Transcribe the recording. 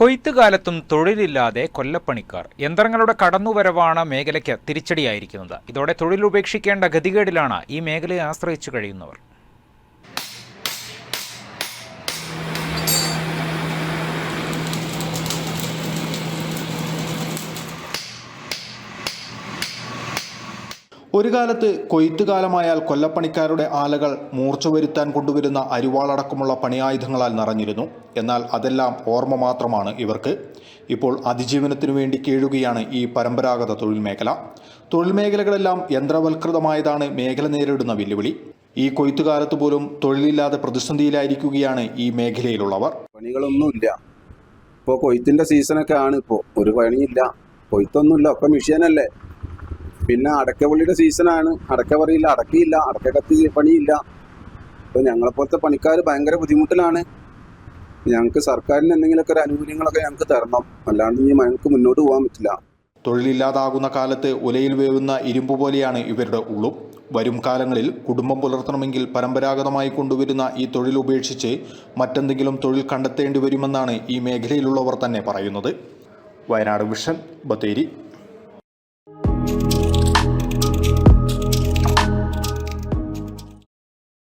കൊയ്ത്തുകാലത്തും തൊഴിലില്ലാതെ കൊല്ലപ്പണിക്കാർ. യന്ത്രങ്ങളുടെ കടന്നുവരവാണ് മേഖലയ്ക്ക് തിരിച്ചടിയായിരിക്കുന്നത്. ഇതോടെ തൊഴിൽ ഉപേക്ഷിക്കേണ്ട ഗതികേടിലാണ് ഈ മേഖലയെ ആശ്രയിച്ചു കഴിയുന്നവർ. ഒരു കാലത്ത് കൊയ്ത്തുകാലമായാൽ കൊല്ലപ്പണിക്കാരുടെ ആലകൾ മൂർച്ച വരുത്താൻ കൊണ്ടുവരുന്ന അരിവാളടക്കമുള്ള പണിയായുധങ്ങളാൽ നിറഞ്ഞിരുന്നു. എന്നാൽ അതെല്ലാം ഓർമ്മ മാത്രമാണ് ഇവർക്ക്. ഇപ്പോൾ അതിജീവനത്തിനു വേണ്ടി കേഴുകയാണ് ഈ പരമ്പരാഗത തൊഴിൽ മേഖല. തൊഴിൽ മേഖലകളെല്ലാം യന്ത്രവൽകൃതമായതാണ് മേഖല നേരിടുന്ന വെല്ലുവിളി. ഈ കൊയ്ത്തുകാലത്ത് പോലും തൊഴിലില്ലാതെ പ്രതിസന്ധിയിലായിരിക്കുകയാണ് ഈ മേഖലയിലുള്ളവർ. പണികളൊന്നുമില്ല. ഇപ്പോൾ കൊയ്ത്തിന്റെ സീസണൊക്കെ ആണ് ഇപ്പോൾ ഒരു പണിയില്ല. കൊയ്ത്തൊന്നുമില്ല. ഒക്കെ മിഷ്യനല്ലേ പിന്നെ അടക്കപള്ളിയുടെ സീസണാണ്. അടക്ക പറയില്ല അടക്കയില്ല അടക്ക കത്തി പണിയില്ല. അപ്പൊ ഞങ്ങളെപ്പോലത്തെ പണിക്കാർ ഭയങ്കര ബുദ്ധിമുട്ടിലാണ്. ഞങ്ങൾക്ക് സർക്കാരിന് എന്തെങ്കിലുമൊക്കെ ഒരു ആനുകൂല്യങ്ങളൊക്കെ ഞങ്ങൾക്ക് തരണം. അല്ലാണ്ട് ഇനി ഞങ്ങൾക്ക് മുന്നോട്ട് പോകാൻ പറ്റില്ല. തൊഴിലില്ലാതാകുന്ന കാലത്ത് ഉലയിൽ വേവുന്ന ഇരുമ്പ് പോലെയാണ് ഇവരുടെ ഉള്ളും വരും കാലങ്ങളിൽ കുടുംബം പുലർത്തണമെങ്കിൽ പരമ്പരാഗതമായി കൊണ്ടുവരുന്ന ഈ തൊഴിൽ ഉപേക്ഷിച്ച് മറ്റെന്തെങ്കിലും തൊഴിൽ കണ്ടെത്തേണ്ടി വരുമെന്നാണ് ഈ മേഖലയിലുള്ളവർ തന്നെ പറയുന്നത്. വയനാട് വിഷൻ ബത്തേരി.